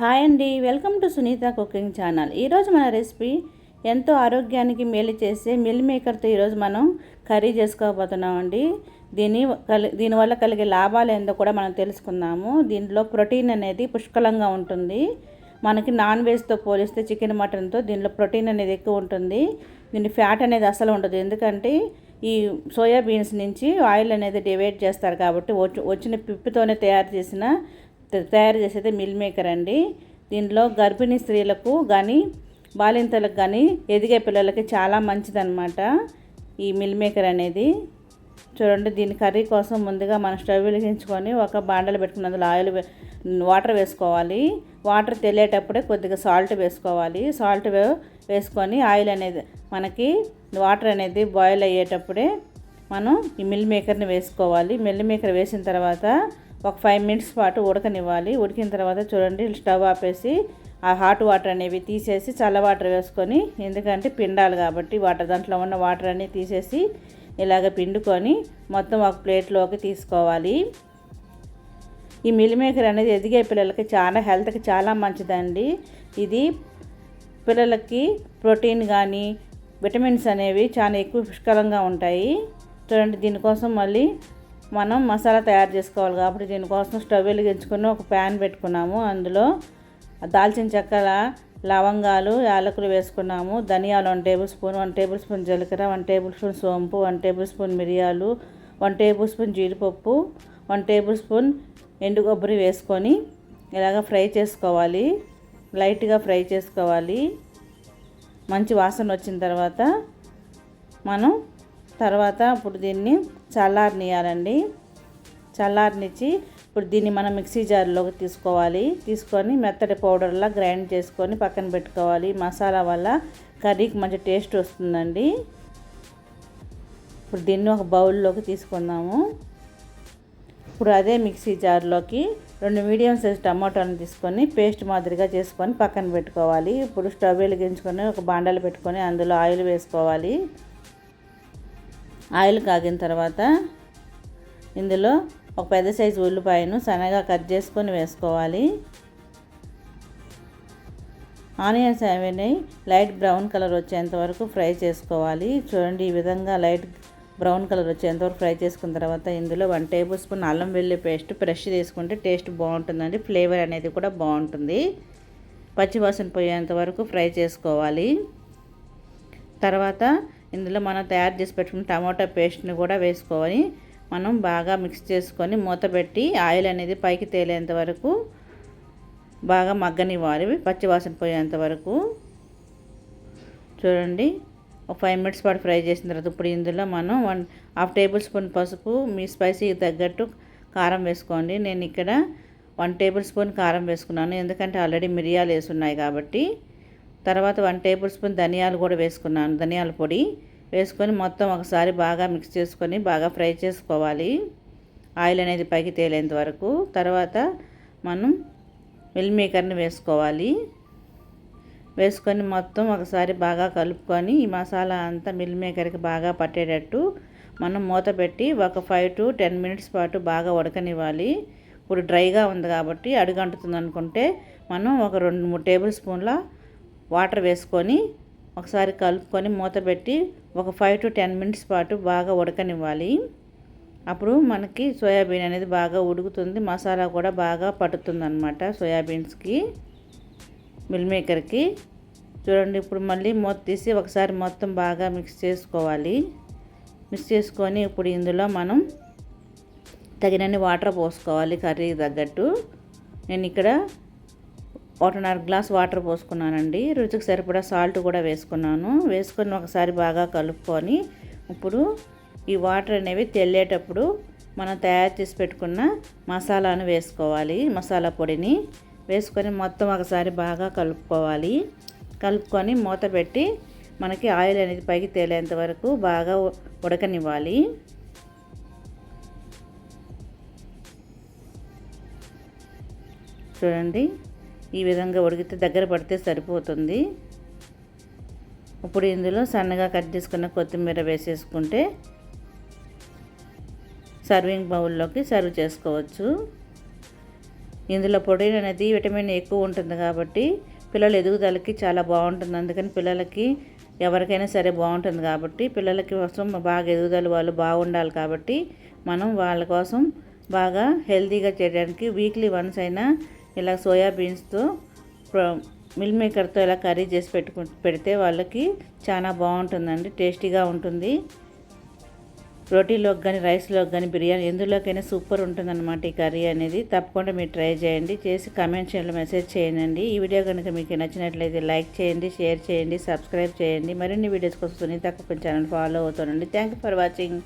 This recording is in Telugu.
హాయ్ అండి. Welcome to Sunitha cooking channel. ఈరోజు మన రెసిపీ ఎంతో ఆరోగ్యానికి మేలు చేసే మిల్ మేకర్తో ఈరోజు మనం కర్రీ చేసుకోబోతున్నామండి. దీని కలి దీనివల్ల కలిగే లాభాలు ఏందో కూడా మనం తెలుసుకుందాము. దీంట్లో ప్రోటీన్ అనేది పుష్కలంగా ఉంటుంది. మనకి నాన్ వెజ్తో పోలిస్తే చికెన్ మటన్తో దీనిలో ప్రోటీన్ అనేది ఎక్కువ ఉంటుంది. దీని ఫ్యాట్ అనేది అసలు ఉండదు. ఎందుకంటే ఈ సోయాబీన్స్ నుంచి ఆయిల్ అనేది డివైడ్ చేస్తారు కాబట్టి వచ్చిన పిప్పితోనే తయారు చేసిన తయారు చేసేది మిల్ మేకర్ అండి. దీనిలో గర్భిణీ స్త్రీలకు కానీ బాలింతలకు కానీ ఎదిగే పిల్లలకి చాలా మంచిదన్నమాట ఈ మిల్ మేకర్ అనేది. చూడండి దీని కర్రీ కోసం ముందుగా మనం స్టవ్ వెలిగించుకొని ఒక బాండలు పెట్టుకుని అందులో ఆయిల్ వాటర్ వేసుకోవాలి. వాటర్ తెలియటప్పుడే కొద్దిగా సాల్ట్ వేసుకోవాలి. సాల్ట్ వేసుకొని ఆయిల్ అనేది మనకి వాటర్ అనేది బాయిల్ అయ్యేటప్పుడే మనం ఈ మిల్ మేకర్ని వేసుకోవాలి. మిల్ మేకర్ వేసిన తర్వాత ఒక ఫైవ్ మినిట్స్ పాటు ఉడకనివ్వాలి. ఉడికిన తర్వాత చూడండి స్టవ్ ఆపేసి ఆ హాట్ వాటర్ అనేవి తీసేసి చల్ల వాటర్ వేసుకొని ఎందుకంటే పిండాలి కాబట్టి వాటర్ దాంట్లో ఉన్న వాటర్ అన్నీ తీసేసి ఇలాగ పిండుకొని మొత్తం ఒక ప్లేట్లోకి తీసుకోవాలి. ఈ మిల్ మేకర్ అనేది ఎదిగే పిల్లలకి చాలా హెల్త్కి చాలా మంచిదండి. ఇది పిల్లలకి ప్రోటీన్ కానీ విటమిన్స్ అనేవి చాలా ఎక్కువ పుష్కలంగా ఉంటాయి. చూడండి దీనికోసం మళ్ళీ మనం మసాలా తయారు చేసుకోవాలి కాబట్టి దీనికోసం స్టవ్ వెలిగించుకుని ఒక ప్యాన్ పెట్టుకున్నాము. అందులో దాల్చిన చెక్కల లవంగాలు యాలకులు వేసుకున్నాము. ధనియాలు one tablespoon one tablespoon జీలకర్ర వన్ టేబుల్ స్పూన్ సోంపు వన్ టేబుల్ స్పూన్ మిరియాలు వన్ టేబుల్ స్పూన్ జీడిపప్పు వన్ టేబుల్ స్పూన్ ఎండు కొబ్బరి వేసుకొని ఇలాగ ఫ్రై చేసుకోవాలి. లైట్గా ఫ్రై చేసుకోవాలి. మంచి వాసన వచ్చిన తర్వాత మనం తర్వాత ఇప్పుడు దీన్ని చల్లారనియాలండి చల్లారనిచ్చి ఇప్పుడు దీన్ని మనం మిక్సీ జార్లోకి తీసుకోవాలి. తీసుకొని మెత్తటి పౌడర్లా గ్రైండ్ చేసుకొని పక్కన పెట్టుకోవాలి. మసాలా వల్ల కర్రీకి మంచి టేస్ట్ వస్తుందండి. ఇప్పుడు దీన్ని ఒక బౌల్లోకి తీసుకుందాము. ఇప్పుడు అదే మిక్సీ జార్లోకి రెండు మీడియం సైజ్ టమాటాలను తీసుకొని పేస్ట్ మాదిరిగా చేసుకొని పక్కన పెట్టుకోవాలి. ఇప్పుడు స్టవ్ వెలిగించుకొని ఒక బాండలు పెట్టుకొని అందులో ఆయిల్ వేసుకోవాలి. ఆయిల్ కాగిన తర్వాత ఇందులో ఒక పెద్ద సైజు ఉల్లిపాయను సన్నగా కట్ చేసుకొని వేసుకోవాలి. ఆనియన్స్ అవన్నీ లైట్ బ్రౌన్ కలర్ వచ్చేంత వరకు ఫ్రై చేసుకోవాలి. చూడండి ఈ విధంగా లైట్ బ్రౌన్ కలర్ వచ్చేంత వరకు ఫ్రై చేసుకున్న తర్వాత ఇందులో వన్ టేబుల్ స్పూన్ అల్లం వెల్లి పేస్ట్ ఫ్రెష్ తీసుకుంటే టేస్ట్ బాగుంటుందండి ఫ్లేవర్ అనేది కూడా బాగుంటుంది. పచ్చివాసన పోయేంత వరకు ఫ్రై చేసుకోవాలి. తర్వాత ఇందులో మనం తయారు చేసి పెట్టుకున్న టమాటా పేస్ట్ని కూడా వేసుకొని మనం బాగా మిక్స్ చేసుకొని మూత పెట్టి ఆయిల్ అనేది పైకి తేలేంత వరకు బాగా మగ్గనివ్వాలి. పచ్చివాసన పోయేంత వరకు. చూడండి ఒక ఫైవ్ మినిట్స్ పాటు ఫ్రై చేసిన తర్వాత ఇప్పుడు ఇందులో మనం వన్ హాఫ్ టేబుల్ స్పూన్ పసుపు మీ స్పైసీకి తగ్గట్టు కారం వేసుకోండి. నేను ఇక్కడ వన్ టేబుల్ స్పూన్ కారం వేసుకున్నాను. ఎందుకంటే ఆల్రెడీ మిరియాలు వేసి ఉన్నాయి కాబట్టి తర్వాత వన్ టేబుల్ స్పూన్ ధనియాలు కూడా వేసుకున్నాను. ధనియాల పొడి వేసుకొని మొత్తం ఒకసారి బాగా మిక్స్ చేసుకొని బాగా ఫ్రై చేసుకోవాలి. ఆయిల్ అనేది పైకి తేలేంత వరకు. తర్వాత మనం మిల్ మేకర్ని వేసుకోవాలి. వేసుకొని మొత్తం ఒకసారి బాగా కలుపుకొని ఈ మసాలా అంతా మిల్ మేకర్కి బాగా పట్టేటట్టు మనం మూత పెట్టి ఒక ఫైవ్ టు టెన్ మినిట్స్ పాటు బాగా ఉడకనివ్వాలి. ఇప్పుడు డ్రైగా ఉంది కాబట్టి అడుగంటుతుంది అనుకుంటే మనం ఒక రెండు మూడు టేబుల్ స్పూన్ల వాటర్ వేసుకొని ఒకసారి కలుపుకొని మూత పెట్టి ఒక ఫైవ్ టు టెన్ మినిట్స్ పాటు బాగా ఉడకనివ్వాలి. అప్పుడు మనకి సోయాబీన్ అనేది బాగా ఉడుకుతుంది మసాలా కూడా బాగా పట్టుతుంది అనమాట సోయాబీన్స్కి మిల్ మేకర్కి. చూడండి ఇప్పుడు మళ్ళీ మూత తీసి ఒకసారి మొత్తం బాగా మిక్స్ చేసుకోవాలి. మిక్స్ చేసుకొని ఇప్పుడు ఇందులో మనం తగినన్ని వాటర్ పోసుకోవాలి కర్రీకి తగ్గట్టు. నేను ఇక్కడ ఒకటిన్నర గ్లాస్ వాటర్ పోసుకున్నానండి. రుచికి సరిపడా సాల్ట్ కూడా వేసుకున్నాను. వేసుకొని ఒకసారి బాగా కలుపుకొని ఇప్పుడు ఈ వాటర్ అనేవి తెల్లేటప్పుడు మనం తయారు చేసి పెట్టుకున్న మసాలాను వేసుకోవాలి. మసాలా పొడిని వేసుకొని మొత్తం ఒకసారి బాగా కలుపుకోవాలి. కలుపుకొని మూత పెట్టి మనకి ఆయిల్ అనేది పైకి తేలేంత వరకు బాగా ఉడకనివ్వాలి. చూడండి. ఈ విధంగా ఉడికితే దగ్గర పడితే సరిపోతుంది. ఇప్పుడు ఇందులో సన్నగా కట్ చేసుకున్న కొత్తిమీర వేసేసుకుంటే సర్వింగ్ బౌల్లోకి సర్వ్ చేసుకోవచ్చు. ఇందులో ప్రోటీన్ అనేది విటమిన్ ఎక్కువ ఉంటుంది కాబట్టి పిల్లల ఎదుగుదలకి చాలా బాగుంటుంది. అందుకని పిల్లలకి ఎవరికైనా సరే బాగుంటుంది కాబట్టి పిల్లలకి కోసం బాగా ఎదుగుదల వాళ్ళు బాగుండాలి కాబట్టి మనం వాళ్ళ కోసం బాగా హెల్తీగా చేయడానికి వీక్లీ వన్స్ అయినా ఇలా సోయాబీన్స్తో మిల్ మేకర్తో ఇలా కర్రీ చేసి పెట్టుకు పెడితే వాళ్ళకి చాలా బాగుంటుందండి టేస్టీగా ఉంటుంది. రోటీలోకి కానీ రైస్లోకి కానీ బిర్యానీ ఎందులోకైనా సూపర్ ఉంటుందన్నమాట ఈ కర్రీ అనేది. తప్పకుండా మీరు ట్రై చేయండి చేసి కామెంట్ చేయండి మెసేజ్ చేయండి. ఈ వీడియో కనుక మీకు నచ్చినట్లయితే లైక్ చేయండి షేర్ చేయండి సబ్స్క్రైబ్ చేయండి. మరిన్ని వీడియోస్ కోసం సునీత కుప్పం ఛానల్ ఫాలో అవుతానండి. Thank you for watching.